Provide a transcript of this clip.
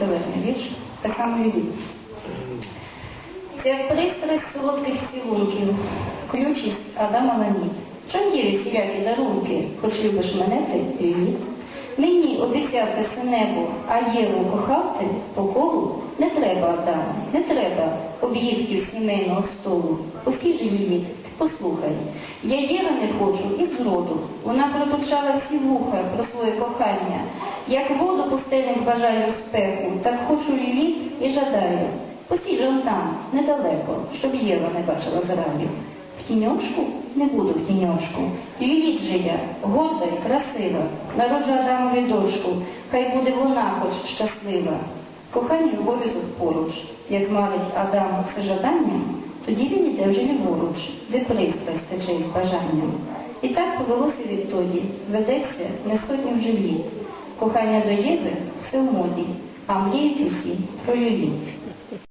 Залежний вірш, так само і він. Як солодких цілунків, ключість Адама на ні. Чом діє всілякі дарунки, хоч любиш мене ти і ні? Мені обіцяв ти все небо, а Єву кохав ти по колу? Не треба, Адаме, не треба об'їдків сімейного столу. Же її, ти послухай. Я Єви не хочу і зроду. Вона пробурчала всі вуха про своє кохання. Як воду пустельник бажаю в спеку, так хочу її і жадаю. Он там, недалеко, щоб Єва не бачила зрадів. В тіньошку? Не буду в тіньошку. Ліліт же я, горда і красива, народжу Адамові дочку, хай буде вона хоч щаслива. Кохання й обов'язок поруч, як марить Адам все жаданням, тоді він іде вже ліворуч, де пристрасть тече із бажанням. І так повелося відтоді, ведеться не сотні вже літ. Кохання до Єви все в моді, а мріють усі про Юліт.